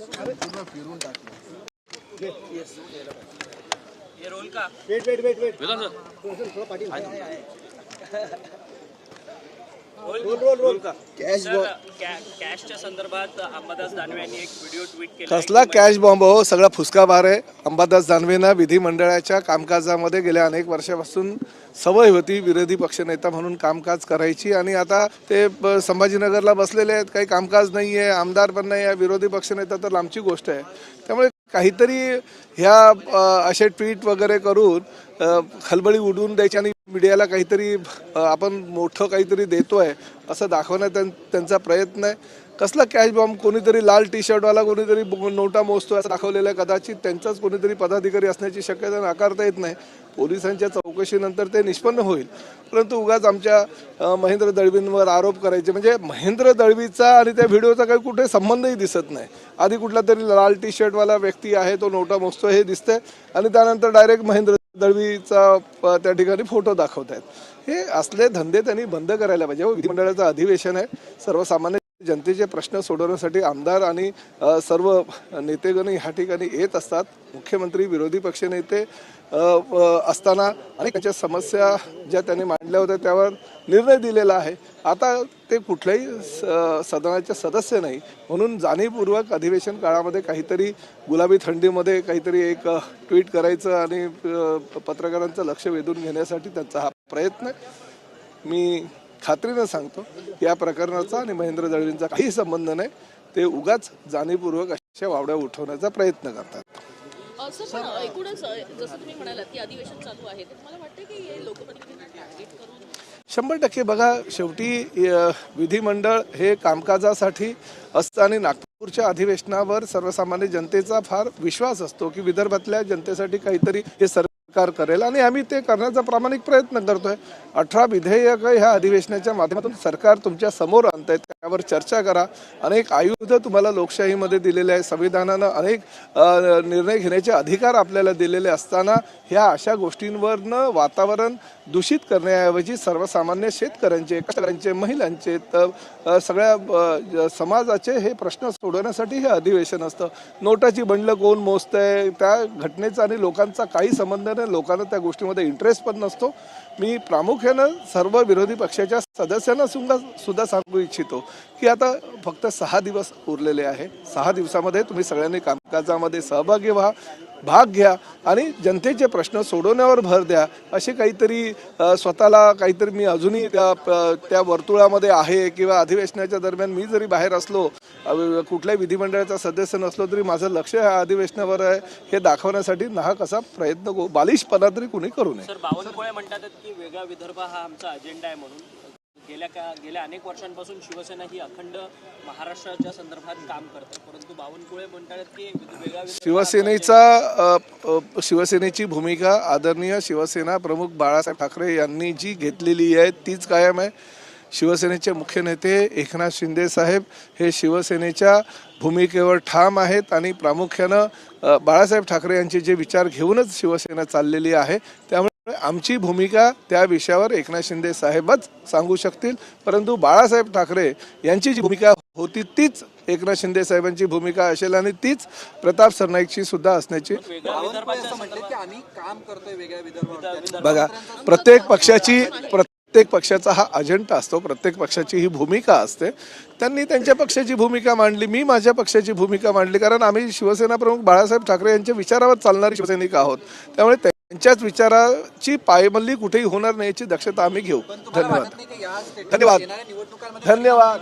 Cash तर कॅ- कॅशच्या संदर्भात अंबादास दानवे यांनी एक व्हिडिओ ट्विट केला. कसला कॅश बॉम्ब हो? सगळा फुसका बार आहे. अंबादास दानवेंना विधिमंडळाच्या कामकाजामध्ये गेल्या अनेक वर्षापासून सवय होती विरोधी पक्षनेता म्हणून कामकाज करायची. आणि आता ते ब- संभाजीनगरला बसलेले आहेत. काही कामकाज नाही आहे आमदार पण नाही आहे विरोधी पक्षनेता तर लांबची गोष्ट आहे. त्यामुळे काहीतरी ह्या असे ट्विट वगैरे करून खलबळी उडवून द्यायची आणि मीडियाला काहीतरी आपण मोठं काहीतरी देतोय असं दाखवण्यात त्यांचा प्रयत्न आहे. कसला कॅश बॉम्ब कोणीतरी लाल टी शर्टवाला कोणीतरी नोटा मोजतो असं दाखवलेला आहे कदाचित. त्यांचाच कोणीतरी पदाधिकारी असण्याची शक्यता नाकारता येत नाही. पोलिसांच्या चौकशीनंतर ते निष्पन्न होईल. परंतु उगाच आमच्या महेंद्र दळवींवर आरोप करायचे. म्हणजे महेंद्र दळवीचा आणि त्या व्हिडिओचा काही कुठे संबंधही दिसत नाही. आधी कुठला तरी लाल टी शर्टवाला व्यक्ती आहे तो नोटा मोजतो हे दिसतंय. आणि त्यानंतर डायरेक्ट महेंद्र दळवीचा त्या ठिकाणी फोटो दाखवत आहेत हे असले धंदे त्यांनी बंद करायला पाहिजे. हो, विधिमंडळाचं अधिवेशन आहे. सर्वसामान्य जनतेचे प्रश्न सोडवण्यासाठी आमदार आणि सर्व नेतेगण ह्या ठिकाणी येत असतात. मुख्यमंत्री विरोधी पक्षनेते असताना आणि त्यांच्या समस्या ज्या त्यांनी मांडल्या होत्या त्यावर निर्णय दिलेला आहे. आता ते कुठल्याही स- सदनाचे सदस्य नाही. म्हणून जाणीवपूर्वक अधिवेशन काळामध्ये काहीतरी गुलाबी थंडीमध्ये काहीतरी एक ट्विट करायचं आणि पत्रकारांचं लक्ष वेधून घेण्यासाठी त्यांचा हा प्रयत्न मी खात्रीनं सांगतो या प्रकरणाचा आणि महेंद्र दळवींचा काही संबंध नाही. ते उगाच जाणीवपूर्वक अशा वावड्या उठवण्याचा प्रयत्न करतात. हे शंभर टक्के बघा शेवटी विधिमंडळ हे कामकाजासाठी असतं आणि नागपूरच्या अधिवेशनावर सर्वसामान्य जनतेचा फार विश्वास असतो की विदर्भातल्या जनतेसाठी काहीतरी हे सरकार करेल आणि आम्ही ते करण्याचा प्रामाणिक प्रयत्न करतोय. अठरा विधेयक ह्या अधिवेशनाच्या माध्यमातून सरकार तुमच्यासमोर आणत त्यावर चर्चा करा. अनेक आयुध तुम्हाला लोकशाहीमध्ये दिलेले आहे संविधानानं अनेक निर्णय घेण्याचे अधिकार आपल्याला दिलेले असताना ह्या अशा गोष्टींवरनं वातावरण दूषित करण्याऐवजी सर्वसामान्य शेतकऱ्यांचे कष्टकऱ्यांचे महिलांचे तर सगळ्या समाजाचे हे प्रश्न सोडवण्यासाठी हे अधिवेशन असतं. नोटाची बंडलं कोण मोजतंय? त्या घटनेचा आणि लोकांचा काही संबंध नाही. लोकांना त्या गोष्टीमध्ये इंटरेस्ट पण नसतो. मी प्रामुख्यानं सर्व विरोधी पक्षाच्या सदस्यांना सुद्धा सुद्धा सांगू इच्छितो की आता फक्त सहा दिवस उरलेले आहे. सहा दिवसामध्ये तुम्ही सगळ्यांनी कामकाजामध्ये सहभागी व्हा. भाग घ्या आणि जनतेचे प्रश्न सोडवण्यावर भर द्या असे काहीतरी स्वतःला काहीतरी मी अजूनही त्या त्या वर्तुळामध्ये आहे किंवा अधिवेशनाच्या दरम्यान मी जरी बाहेर असलो कुठल्याही विधिमंडळाचा सदस्य नसलो तरी माझं लक्ष ह्या अधिवेशनावर आहे हे दाखवण्यासाठी नाहक असा प्रयत्न बालिशपणा तरी कुणी करू नये. बावनकुळे म्हणतात की वेगळा विदर्भ हा आमचा अजेंडा आहे म्हणून. गेल्या का गेल्या अनेक वर्षांपासून शिवसेना ही अखंड महाराष्ट्राच्या संदर्भात काम करते. परंतु बावनकुळे म्हणतात की वेगळा शिवसेनेचा अ, शिवसेनेची भूमिका आदरणीय शिवसेना प्रमुख बाळासाहेब ठाकरे यांनी जी घेतलेली आहे तीच कायम आहे. शिवसेनेचे मुख्य नेते एकनाथ शिंदे साहेब हे शिवसेनेच्या भूमिकेवर ठाम आहेत आणि प्रामुख्यानं अ, बाळासाहेब ठाकरे यांचे जे विचार घेऊनच शिवसेना चाललेली आहे त्यामुळे आमची भूमिका त्या विषयावर एकनाथ शिंदे साहेबच सांगू शकतील. परंतु बाळासाहेब ठाकरे यांची जी भूमिका होती तीच एकनाथ शिंदे साहेबांची भूमिका असेल आणि तीच प्रताप सरनाईकची सुद्धा असण्याची बघा प्रत्येक पक्षाची प्रत्येक पक्षाचा हा अजेंडा असतो. प्रत्येक पक्षाची ही भूमिका असते. त्यांनी त्यांच्या पक्षाची भूमिका मांडली. मी माझ्या पक्षाची भूमिका मांडली. कारण आम्ही शिवसेना प्रमुख बाळासाहेब ठाकरे यांच्या विचारावर चालणारे शिवसैनिक आहोत. त्यामुळे त्यांच्याच विचाराची पायमल्ली कुठेही होणार नाही याची दक्षता आम्ही घेऊ. धन्यवाद. धन्यवाद. धन्यवाद.